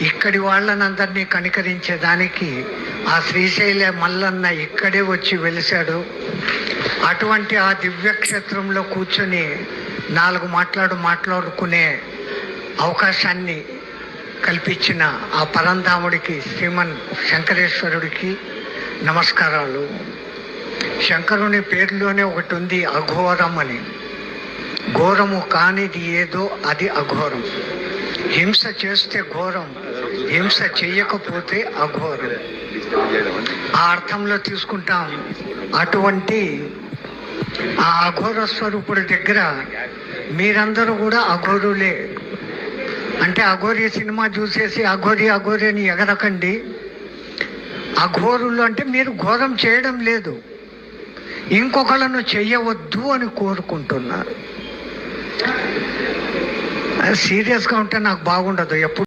ఇక్కడి వాళ్ళనందరినీ కనికరించేదానికి ఆ శ్రీశైల మల్లన్న ఇక్కడే వచ్చి వెలిశాడు. అటువంటి ఆ దివ్యక్షేత్రంలో కూర్చొని నాలుగు మాట్లాడు మాట్లాడుకునే అవకాశాన్ని కల్పించిన ఆ పరంధాముడికి శ్రీమన్ శంకరేశ్వరుడికి నమస్కారాలు. శంకరుని పేరులోనే ఒకటి ఉంది అఘోరం అని ఘోరము కానిది ఏదో అది అఘోరం. హింస చేస్తే ఘోరం హింస చేయకపోతే అఘోరం. ఆ అర్థంలో తీసుకుంటాం అటువంటి ఆ అఘోర స్వరూపుడి దగ్గర మీరందరూ కూడా అఘోరులే. అంటే అఘోరి సినిమా చూసేసి అఘోరి అఘోరి అని ఎగరకండి. అఘోరులు అంటే మీరు ఘోరం చేయడం లేదు. ఇంకొకళ్ళను చెయ్యవద్దు అని కోరుకుంటున్నారు. సీరియస్గా ఉంటే నాకు బాగుండదు. ఎప్పుడు